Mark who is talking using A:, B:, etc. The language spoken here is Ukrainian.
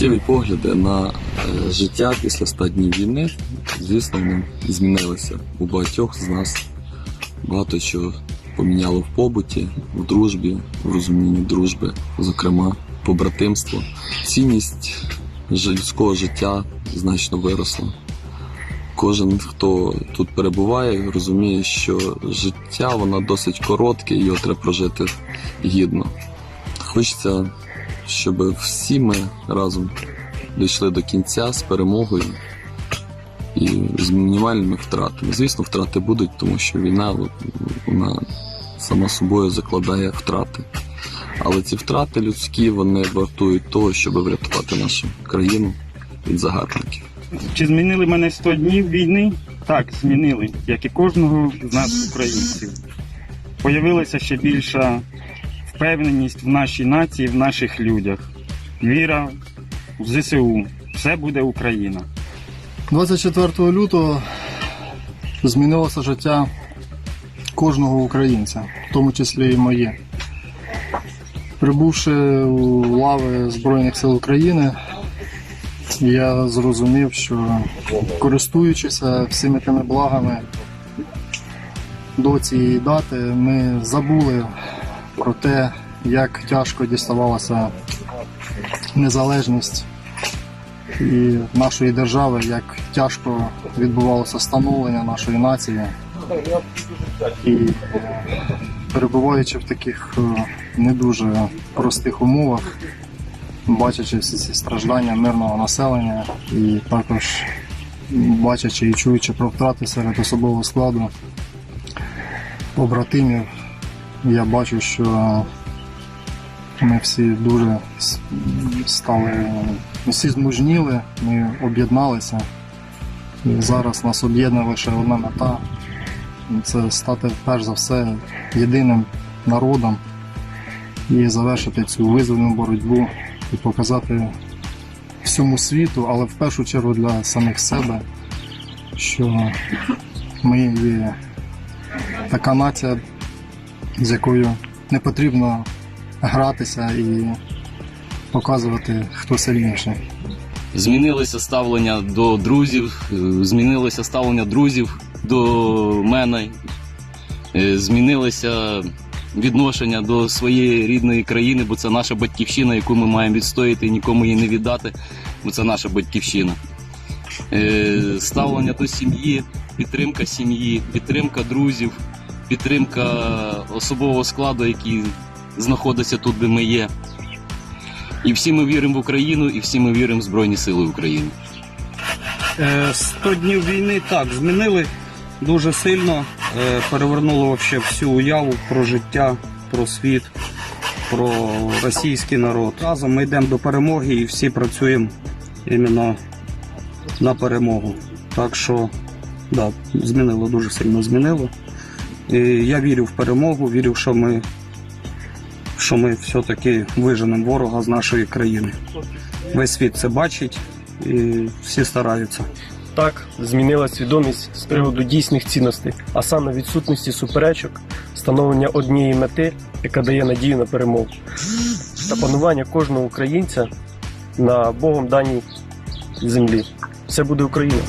A: Суттєві погляди на е, життя після 100 днів війни, звісно, вони змінилися у багатьох з нас. Багато чого поміняло в побуті, в дружбі, в розумінні дружби, зокрема, побратимство. Цінність людського життя значно виросла. Кожен, хто тут перебуває, розуміє, що життя воно досить коротке, його треба прожити гідно. Хочеться, щоб всі ми разом дійшли до кінця з перемогою і з мінімальними втратами. Звісно, втрати будуть, тому що війна вона сама собою закладає втрати. Але ці втрати людські вони вартують того, щоб врятувати нашу країну від загарбників.
B: Чи змінили мене 100 днів війни? Так, змінили, як і кожного з нас, українців. Появилася ще більша впевненість в нашій нації, в наших людях. Віра в ЗСУ. Все буде Україна.
C: 24 лютого змінилося життя кожного українця, в тому числі і моє. Прибувши у лави Збройних сил України, я зрозумів, що користуючися всіми тими благами до цієї дати, ми забули про те, як тяжко діставалася незалежність і нашої держави, як тяжко відбувалося становлення нашої нації. І перебуваючи в таких е, не дуже простих умовах, бачачи всі ці страждання мирного населення і також бачачи і чуючи про втрати серед особового складу побратимів, я бачу, що ми всі дуже стали, всі змужніли, ми об'єдналися. І зараз нас об'єднує лише одна мета. Це стати перш за все єдиним народом і завершити цю визвольну боротьбу і показати всьому світу, але в першу чергу для самих себе, що ми є така нація, з якою не потрібно гратися і показувати, хто сильніший.
D: Змінилося ставлення до друзів, е, змінилося ставлення друзів до мене, е, змінилося відношення до своєї рідної країни, бо це наша батьківщина, яку ми маємо відстояти і нікому її не віддати, бо це наша батьківщина. Е, Ставлення до сім'ї, підтримка сім'ї, підтримка друзів, підтримка особового складу, який знаходиться тут, де ми є. І всі ми віримо в Україну, і всі ми віримо в Збройні Сили України.
E: Е, 100 днів війни так змінили дуже сильно, е, перевернуло вообще всю уяву про життя, про світ, про російський народ. Разом ми йдемо до перемоги і всі працюємо іменно на перемогу. Так що, да, змінило, дуже сильно змінило. І я вірю в перемогу, вірю, що ми, що ми все-таки виженемо ворога з нашої країни. Весь світ це бачить і всі стараються.
F: Так, змінила свідомість з приводу дійсних цінностей, а саме відсутності суперечок, встановлення однієї мети, яка дає надію на перемогу, та панування кожного українця на Богом даній землі. Все буде Україна.